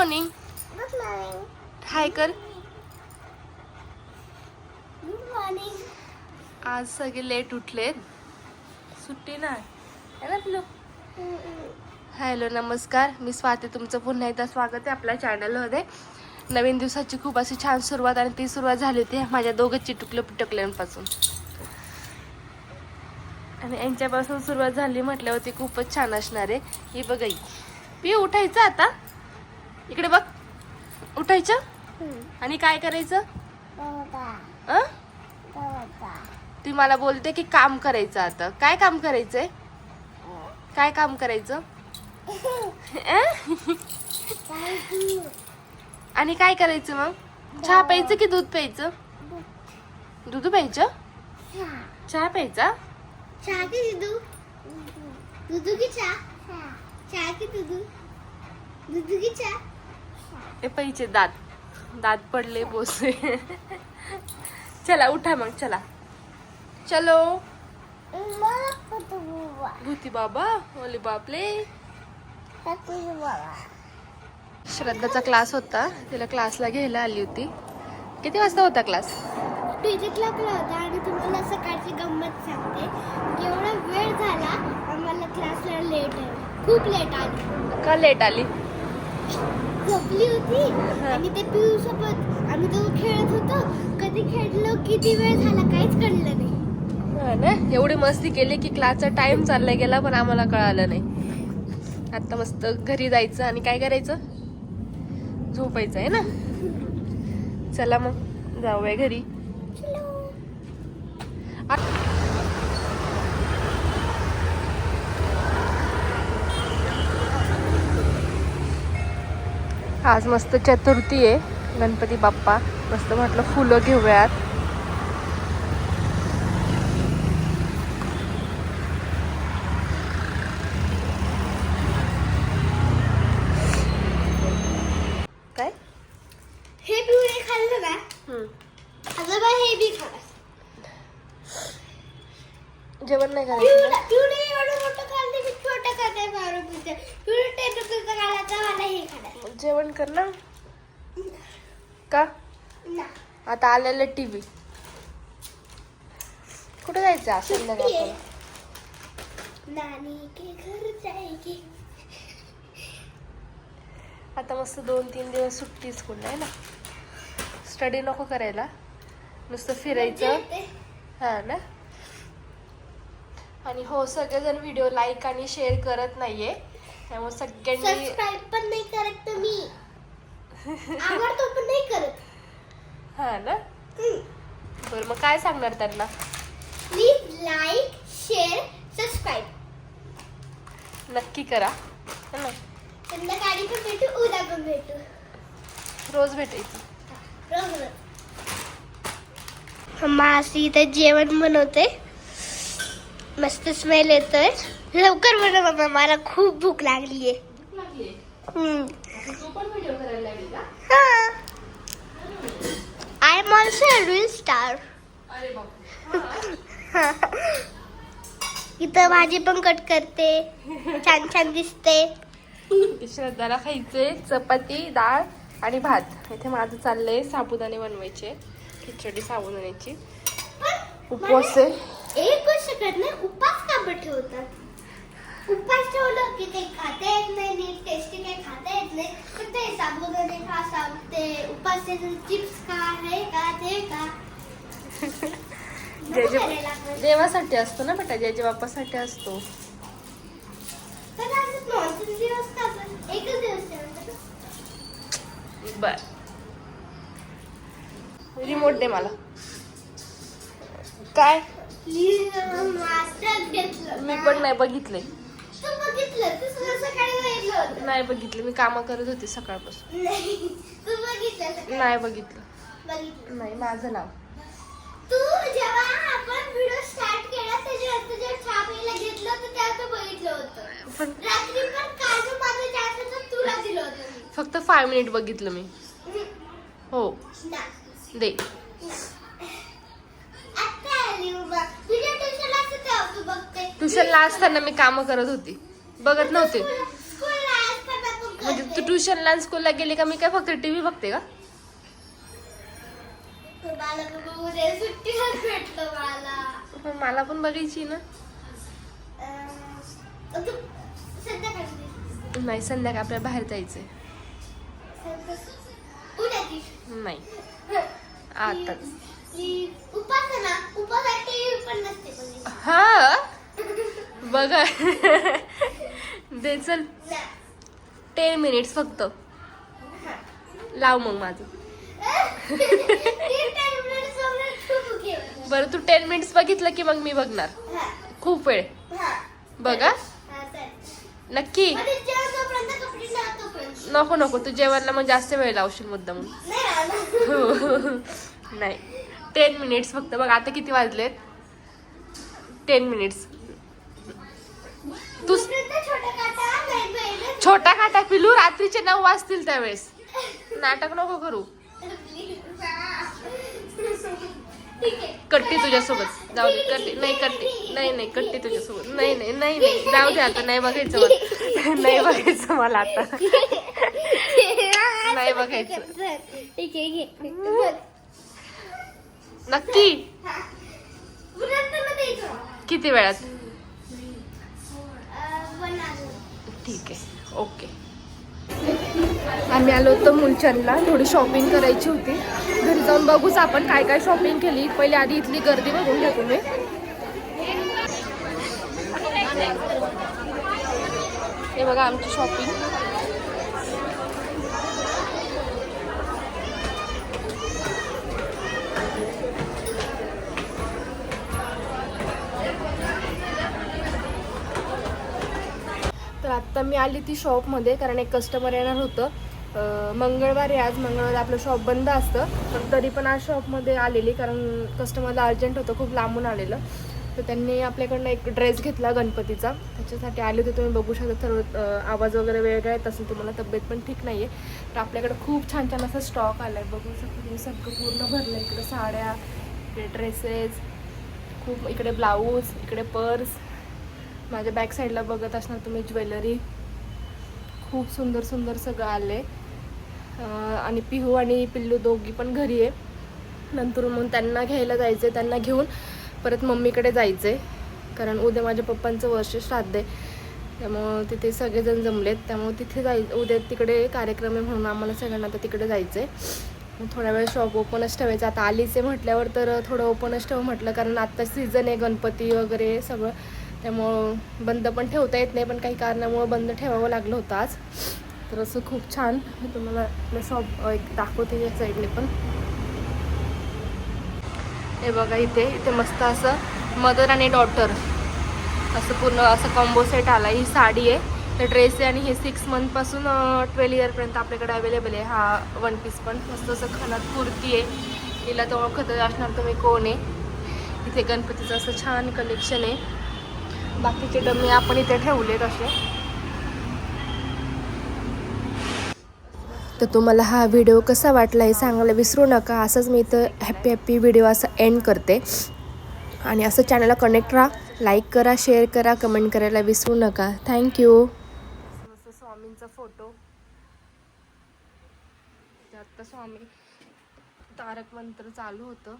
Morning good morning hi कर good morning आज सगळे लेट उठलेत. सुट्टी नाही. है ना पिलू हॅलो नमस्कार. मी स्वाती तुमचं पुन्हा एकदा स्वागत आहे आपल्या चॅनलमध्ये नवीन दिवसाची खूप अशी छान सुरुवात आणि ती सुरुवात झाली होती माझ्या दोघं चिटुकलं पिटकल्यांपासून. आणि यांच्यापासून सुरुवात झाली म्हटल्यावरती खूपच छान असणार आहे. ही बघ आई पी उठायचं आता? इकडे बघ. उठायचं? आणि काय करायचं? अं? ती मला बोलते की काम करायचं आता. काय काम करायचंय? काय काम करायचं? आणि काय करायचं मग? चहा प्यायचं की दूध प्यायचं? दूध. प्यायचं? चहा. प्यायचा? चहा की दूध? दूध की चहा. चहा की दूध? दूध की चहा? हे पाहिजे दात. दात पडले बोसे. चला उठा मग चला. चलो. भूती बाबा ओले बापले. श्रद्धाचा क्लास होता. तिला क्लासला घ्यायला आली होती. किती वाजता होता क्लास? तुझे क्लासला होता आणि तुम्हाला सकाळची गंमत सांगते. एवढा वेळ झाला आम्हाला क्लासला लेट आहे खूप लेट आली. का लेट आली? झोपली होती. आणि ते पिऊ सोबत आम्ही दोघं खेळत होतो. कधी खेळलो किती वेळ झाला काहीच कळलं नाही. हा ना? एवढी मस्ती केली की क्लासचा टाइम चालला गेला पण आम्हाला कळालं नाही. आता मस्त घरी जायचं आणि काय करायचं? झोपायचं आहे ना? चला मग जाऊया घरी. आज मस्त चतुर्थी आहे. गणपती बाप्पा. मस्त म्हटलं फुलं घेऊयात. काय? हे खाल्लं ना? हम्म. आजोबा हे बी खा जेवण नाही करायचं जेवण कर ना. का? ना. आता आलेलं टीव्ही. कुठे जायचं घर जाएगी. आता मस्त दोन तीन दिवस सुट्टी स्कूल आहे ना? स्टडी नको करायला. नुसतं फिरायचं. हा ना? आणि हो सगळेजण व्हिडिओ लाईक आणि शेअर करत नाहीये. त्यामुळे सगळ्यांनी सबस्क्राईब पण नाही करत तुम्ही. आवडतो पण नाही करत. हा ना? बरं मग काय सांगणार त्यांना? प्लीज लाईक शेअर सबस्क्राईब नक्की करा. है ना? संध्याकाळी पण भेटू उद्या पण भेटू. रोज भेटायचं. रोज मासी इथं जेवण बनवते. मस्त स्मेल येतोय. लवकर बनव मामा मला खूप भूक लागली आहे. I am also reel star इथं भाजी पण कट करते. छान छान दिसते. श्रद्धाला खायचे चपाती डाळ आणि भात. इथे माझं चाललंय साबुदाणे बनवायचे. खिचडी साबुदाण्याची. उपवास आहे. नाही उपास का ठेवतात? उपास ठेवलं की काही खाता येत नाही नीट टेस्टी काही खाता येत नाही. तर ते साबुदाणे खा साब ते उपास चिप्स खा हे का ते का. देवासाठी असतो ना बेटा जेजे बाप्पासाठी असतो. बर रिमोट दे मला. काय? मी पण नाही बघितलं. नाही बघितलं. मी कामं करत होते सकाळपासून. नाही. तू बघितलं. नाही माझं नाव. तू जेव्हा आपण व्हिडिओ स्टार्ट केला प्यायला घेतलं होतं बघितलं होतं. पण रात्री पण काजू माझं जास्त तर तुला दिलं होतं. फक्त फाय मिनिट बघितलं मी. हो. दे आता आली उभा. तुझ्या ट्युशन असतं तेव्हा तू बघते ट्युशनला असताना मी कामं करत होती. बघत नव्हते. म्हणजे तू ट्युशनला स्कूलला गेली का? मी काय फक्त टीव्ही बघते का? मला पण मला पण बघायची ना. नाही संध्याकाळी आपल्याला बाहेर जायचंय. नाही. आताच. ती उपासना उपास टीव्ही पण नसते पण हा? बघा. दे चल. टेन मिनिट्स फक्त. लाव मग माझं. बरं तू टेन मिनिट्स बघितलं की मग मी बघणार. खूप वेळ. बघा. नक्की. नको नको. तू जेवणला मग जास्त वेळ लावशील मुद्दा म्हणून हो. नाही नाही. टेन मिनिट्स फक्त. बघ आता किती वाजलेत? Ten minutes. तू छोटा काटा पिलू रात्रीचे नऊ वाजतील त्यावेळेस. नाटक नको करू. कट्टी तुझ्यासोबत. जाऊ दे कट्टी नाही कट्टी नाही नाही कट्टी तुझ्यासोबत. नाही नाही नाही नाही. जाऊ दे आता नाही बघायचं मला. नाही बघायचं मला आता. नाही बघायचं. नक्की. किती वेळात? ठीक आहे. ओके. आम्ही आलो होतो मुलचंदला. थोडी शॉपिंग करायची होती. घरी जाऊन बघूच आपण काय काय शॉपिंग केली. पहिले आधी इथली गर्दी बघून घ्या तुम्ही. हे बघा आमची शॉपिंग तर आत्ता मी आली ती शॉपमध्ये कारण एक कस्टमर येणार होतं. मंगळवारी मंगळवार आहे आज मंगळवार आपलं शॉप बंद असतं. पण तरी पण आज शॉपमध्ये आलेली कारण कस्टमरला अर्जंट होतं खूप लांबून आलेलं. तर त्यांनी आपल्याकडनं एक ड्रेस घेतला गणपतीचा. त्याच्यासाठी आले होते तुम्ही बघू शकता सर्व आवाज वगैरे वेगळा येत असेल तुम्हाला तब्येत पण ठीक नाही आहे तर आपल्याकडे खूप छान छान असा स्टॉक आला आहे बघू शकता तुम्ही सगळं पूर्ण भरलं आहे इकडे साड्या इकडे ड्रेसेस खूप इकडे ब्लाऊज इकडे पर्स माझ्या बॅक साईडला बघत असणार तुम्ही ज्वेलरी. खूप सुंदर सुंदर सगळं आलं आहे आणि पिहू आणि पिल्लू दोघी पण घरी आहे. नंतर मग त्यांना घ्यायला जायचं आहे त्यांना घेऊन परत मम्मीकडे जायचं आहे कारण उद्या माझ्या पप्पांचं वर्ष श्राद्ध आहे. त्यामुळं तिथे सगळेजण जमलेत. त्यामुळं तिथे जाय उद्या तिकडे कार्यक्रम आहे म्हणून आम्हाला सगळ्यांना आता तिकडे जायचं आहे थोड्या वेळ शॉप ओपनच ठेवायचं. आता आलीच आहे म्हटल्यावर तर थोडं ओपनच ठेव म्हटलं. कारण आत्ता सीझन आहे गणपती वगैरे सगळं. त्यामुळं बंद पण ठेवता येत नाही पण काही कारणामुळं बंद ठेवावं लागलं होतं आज. तर असं खूप छान. तुम्हाला आपलं शॉप एक दाखवते या साईडने पण. हे बघा इथे इथे मस्त असं मदर आणि डॉटर असं पूर्ण असं कॉम्बो सेट आला ही साडी आहे तर ड्रेस आहे आणि हे सिक्स मंथपासून ट्वेल्व इयरपर्यंत आपल्याकडे अवेलेबल आहे. हा वन पीस पण. मस्त असं खणात कुर्ती आहे. हिला तर ओळखत असणार तुम्ही कोण आहे. इथे गणपतीचं असं छान कलेक्शन आहे. बाकीचे डमी आपण इथे ठेवलेत असे. तर तुम्हाला हा व्हिडिओ कसा वाटला हे सांगायला विसरू नका. असंच मी इथं हॅप्पी हॅप्पी व्हिडिओ असं एंड करते. आणि असं चॅनलला कनेक्ट राहा लाईक करा शेअर करा कमेंट करायला विसरू नका. थँक्यू स्वामींचा फोटो स्वामी तारक मंत्र चालू होतं.